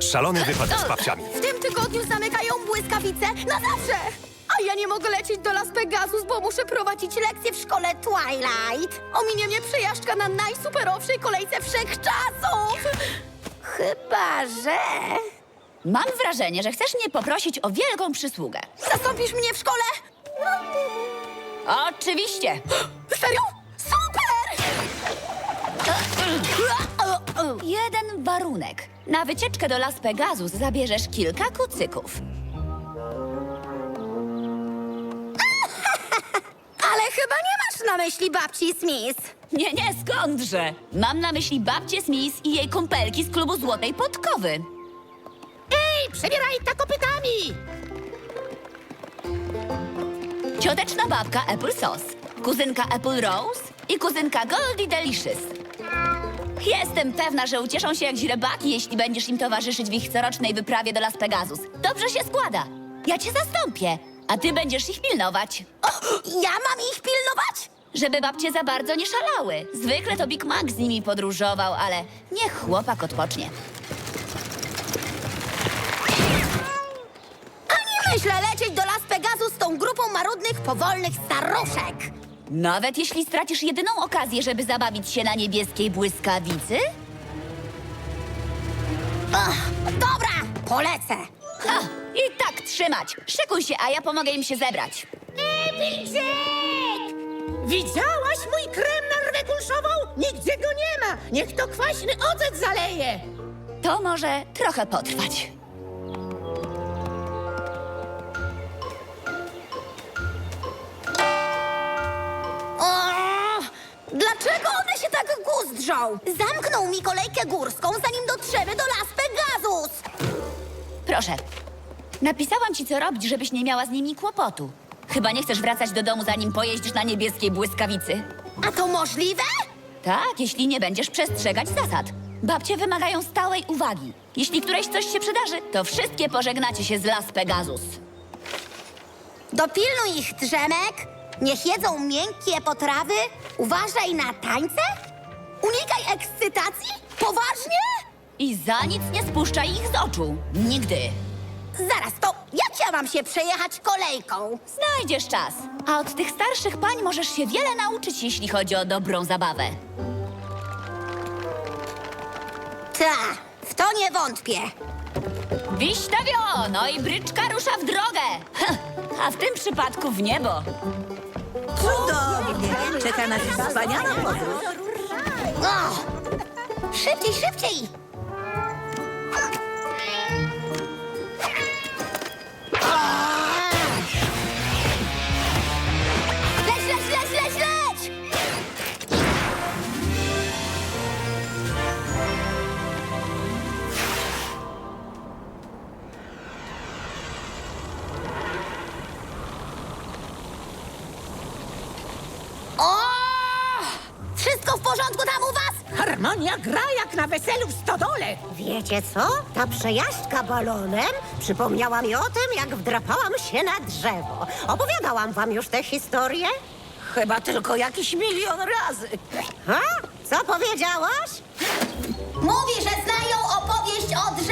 Szalony wypad z babciami. W tym tygodniu zamykają błyskawice na zawsze! A ja nie mogę lecieć do Las Pegasus, bo muszę prowadzić lekcje w szkole Twilight. Ominie mnie przejażdżka na najsuperowszej kolejce wszechczasów! Chyba, że... Mam wrażenie, że chcesz mnie poprosić o wielką przysługę. Zastąpisz mnie w szkole? Oczywiście. Serio? Jeden warunek. Na wycieczkę do Las Pegasus zabierzesz kilka kucyków. Ale chyba nie masz na myśli babci Smith. Nie, nie, skądże? Mam na myśli babcię Smith i jej kumpelki z klubu Złotej Podkowy. Ej, przebieraj takopytami! Cioteczna babka Apple Sauce, kuzynka Apple Rose i kuzynka Goldie Delicious. Jestem pewna, że ucieszą się jak źrebaki, jeśli będziesz im towarzyszyć w ich corocznej wyprawie do Las Pegasus. Dobrze się składa. Ja cię zastąpię, a ty będziesz ich pilnować. O, ja mam ich pilnować? Żeby babcie za bardzo nie szalały. Zwykle to Big Mac z nimi podróżował, ale niech chłopak odpocznie. Ani myślę lecieć do Las Pegasus z tą grupą marudnych, powolnych staruszek. Nawet jeśli stracisz jedyną okazję, żeby zabawić się na niebieskiej błyskawicy? Ach, dobra, polecę. Ha! I tak trzymać! Szykuj się, a ja pomogę im się zebrać. Widziałaś mój krem na rwę kulszową? Nigdzie go nie ma! Niech to kwaśny ocet zaleje! To może trochę potrwać. Dlaczego one się tak guzdrzą? Zamknął mi kolejkę górską, zanim dotrzemy do Las Pegasus. Proszę. Napisałam ci, co robić, żebyś nie miała z nimi kłopotu. Chyba nie chcesz wracać do domu, zanim pojeździsz na niebieskiej błyskawicy. A to możliwe? Tak, jeśli nie będziesz przestrzegać zasad. Babcie wymagają stałej uwagi. Jeśli któreś coś się przydarzy, to wszystkie pożegnacie się z Las Pegasus. Dopilnuj ich drzemek, niech jedzą miękkie potrawy, uważaj na tańce, unikaj ekscytacji, poważnie? I za nic nie spuszczaj ich z oczu. Nigdy. Zaraz, to jak ja mam się przejechać kolejką? Znajdziesz czas. A od tych starszych pań możesz się wiele nauczyć, jeśli chodzi o dobrą zabawę. Ta, w to nie wątpię. Wiśtawio, no i bryczka rusza w drogę. A w tym przypadku w niebo. Cudownie! Czeka nas wspaniała podróż. Szybciej, szybciej! Wszystko w porządku tam u was? Harmonia gra jak na weselu w stodole. Wiecie co? Ta przejażdżka balonem przypomniała mi o tym, jak wdrapałam się na drzewo. Opowiadałam wam już tę historię? Chyba tylko jakiś milion razy. Ha? Co powiedziałaś? Mówi, że znają opowieść o drzewie.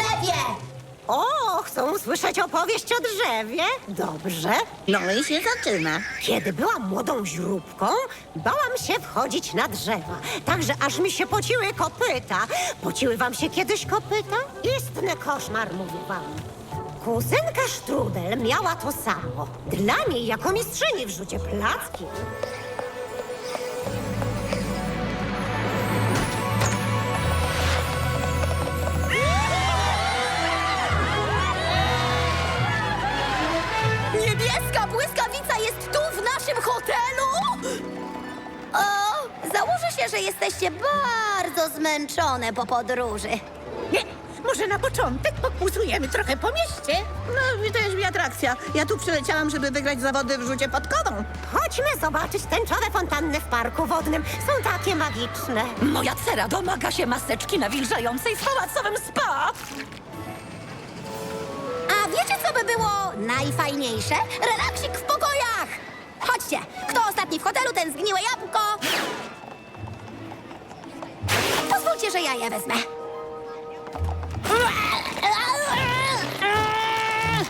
O, chcą usłyszeć opowieść o drzewie? Dobrze. No i się zaczyna. Kiedy byłam młodą źróbką, bałam się wchodzić na drzewa. Także aż mi się pociły kopyta. Pociły wam się kiedyś kopyta? Istny koszmar, mówię wam. Kuzynka Strudel miała to samo. Dla niej jako mistrzyni w rzucie placki. Hotelu? O, założę się, że jesteście bardzo zmęczone po podróży. Nie, może na początek pokłusujemy trochę po mieście? No, i też mi atrakcja. Ja tu przyleciałam, żeby wygrać zawody w rzucie podkową. Chodźmy zobaczyć tęczowe fontanny w parku wodnym. Są takie magiczne. Moja cera domaga się maseczki nawilżającej z pałacowym spa. A wiecie, co by było najfajniejsze? Relaksik w pokojach! Chodźcie, kto ostatni w hotelu, ten zgniłe jabłko. Pozwólcie, że ja je wezmę.